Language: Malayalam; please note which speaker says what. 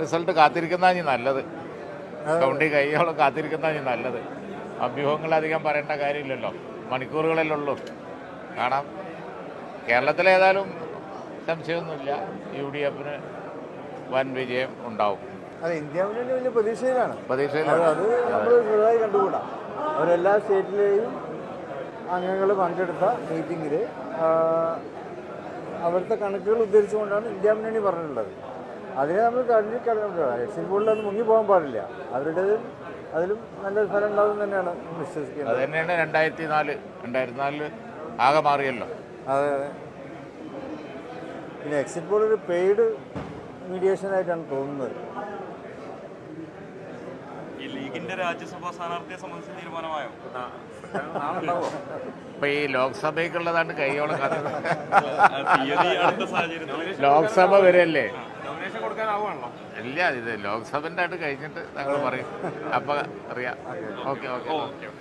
Speaker 1: റിസൾട്ട് കാത്തിരിക്കുന്നതാണ് ഇനി നല്ലത്. കൗണ്ടി കൈയോളം കാത്തിരിക്കുന്നതാണ് ഇനി നല്ലത്. അഭ്യൂഹങ്ങൾ അധികം പറയേണ്ട കാര്യമില്ലല്ലോ. മണിക്കൂറുകളല്ലേ ഉള്ളൂ. കാണാം. കേരളത്തിലേതായാലും സംശയമൊന്നുമില്ല. യു ഡി എഫിന് വൻ വിജയം ഉണ്ടാവും.
Speaker 2: അതെ ഇന്ത്യ മുന്നണി വലിയ പ്രതീക്ഷയിലാണ്.
Speaker 1: പ്രതീക്ഷയിലാണ്.
Speaker 2: അത് നമ്മൾ ചെറുതായി കണ്ടുകൂടാ. അവരെല്ലാ സ്റ്റേറ്റിലെയും അംഗങ്ങൾ പങ്കെടുത്ത മീറ്റിങ്ങിൽ അവരുടെ കണക്കുകൾ ഉദ്ധരിച്ചുകൊണ്ടാണ് ഇന്ത്യ മുന്നണി പറഞ്ഞിട്ടുള്ളത്. അതിനെ നമ്മൾ തള്ളി കളയാൻ എക്സിറ്റ് പോളിൽ അത് മുങ്ങി പോകാൻ പാടില്ല. അവരുടേതും അതിലും നല്ല ഫലം ഉണ്ടാവും തന്നെയാണ് വിശ്വസിക്കുന്നത്.
Speaker 1: അത് തന്നെയാണ് രണ്ടായിരത്തി നാല് രണ്ടായിരത്തി നാലിൽ ആകെ മാറിയല്ലോ.
Speaker 2: അതെ അതെ. പിന്നെ എക്സിറ്റ് പോൾ ഒരു പെയ്ഡ് മീഡിയേഷൻ ആയിട്ടാണ് തോന്നുന്നത്.
Speaker 3: ഈ ലീഗിന്റെ രാജ്യസഭാ സ്ഥാനാർത്ഥിയെ സംബന്ധിച്ച് തീരുമാനമായോ?
Speaker 1: ഇപ്പൊ ഈ ലോക്സഭയ്ക്കുള്ളതാണ് കൈയോളം കാത്തിരുന്നത്
Speaker 3: ആ തീയതി അടുത്ത സാഹചര്യത്തിൽ
Speaker 1: ലോക്സഭ വരെയല്ലേ
Speaker 3: കൊടുക്കാനാവുകയാണല്ലോ?
Speaker 1: ഇല്ല ഇത് ലോക്സഭന്റെ ആയിട്ട് കഴിഞ്ഞിട്ട് ഞങ്ങൾ പറയും. അപ്പം അറിയാം. ഓക്കെ. ഓക്കെ.